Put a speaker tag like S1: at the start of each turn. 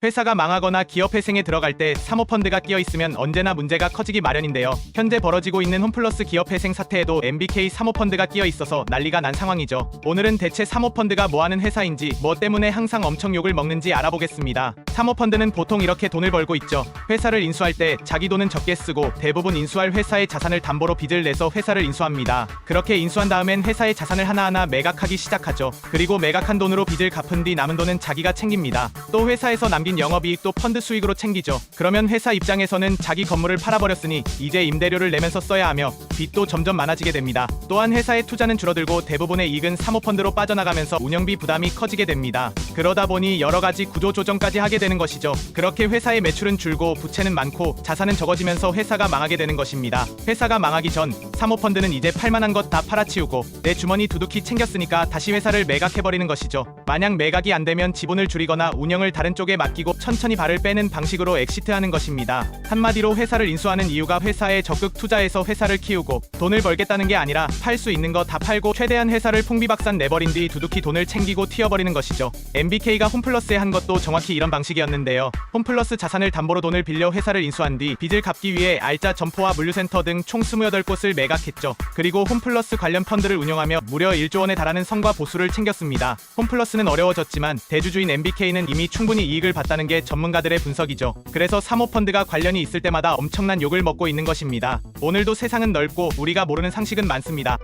S1: 회사가 망하거나 기업 회생에 들어갈 때 사모펀드가 끼어 있으면 언제나 문제가 커지기 마련인데요. 현재 벌어지고 있는 홈플러스 기업 회생 사태에도 MBK 사모펀드가 끼어 있어서 난리가 난 상황이죠. 오늘은 대체 사모펀드가 뭐 하는 회사인지 뭐 때문에 항상 엄청 욕을 먹는지 알아보겠습니다. 사모펀드는 보통 이렇게 돈을 벌고 있죠. 회사를 인수할 때 자기 돈은 적게 쓰고 대부분 인수할 회사의 자산을 담보로 빚을 내서 회사를 인수합니다. 그렇게 인수한 다음엔 회사의 자산을 하나하나 매각하기 시작하죠. 그리고 매각한 돈으로 빚을 갚은 뒤 남은 돈은 자기가 챙깁니다. 또 회사에서 남긴 영업이익도 펀드 수익으로 챙기죠. 그러면 회사 입장에서는 자기 건물을 팔아버렸으니 이제 임대료를 내면서 써야 하며 빚도 점점 많아지게 됩니다. 또한 회사의 투자는 줄어들고 대부분의 이익은 사모펀드로 빠져나가면서 운영비 부담이 커지게 됩니다. 그러다 보니 여러 가지 구조 조정까지 하게 되는 것이죠. 그렇게 회사의 매출은 줄고 부채는 많고 자산은 적어지면서 회사가 망하게 되는 것입니다. 회사가 망하기 전 사모펀드는 이제 팔만한 것 다 팔아치우고 내 주머니 두둑히 챙겼으니까 다시 회사를 매각해버리는 것이죠. 만약 매각이 안 되면 지분을 줄이거나 운영을 다른 쪽에 맡기고 천천히 발을 빼는 방식으로 엑시트하는 것입니다. 한마디로 회사를 인수하는 이유가 회사에 적극 투자해서 회사를 키우고 돈을 벌겠다는 게 아니라 팔 수 있는 거 다 팔고 최대한 회사를 풍비박산 내버린 뒤 두둑히 돈을 챙기고 튀어버리는 것이죠. MBK가 홈플러스에 한 것도 정확히 이런 방식이었는데요. 홈플러스 자산을 담보로 돈을 빌려 회사를 인수한 뒤 빚을 갚기 위해 알짜 점포와 물류센터 등 총 28곳을 매각했죠. 그리고 홈플러스 관련 펀드를 운영하며 무려 1조 원에 달하는 성과 보수를 챙겼습니다. 홈플러스는 어려워졌지만 대주주인 MBK는 이미 충분히 이익을 봤다는 게 전문가들의 분석이죠. 그래서 사모펀드가 관련이 있을 때마다 엄청난 욕을 먹고 있는 것입니다. 오늘도 세상은 넓고 우리가 모르는 상식은 많습니다.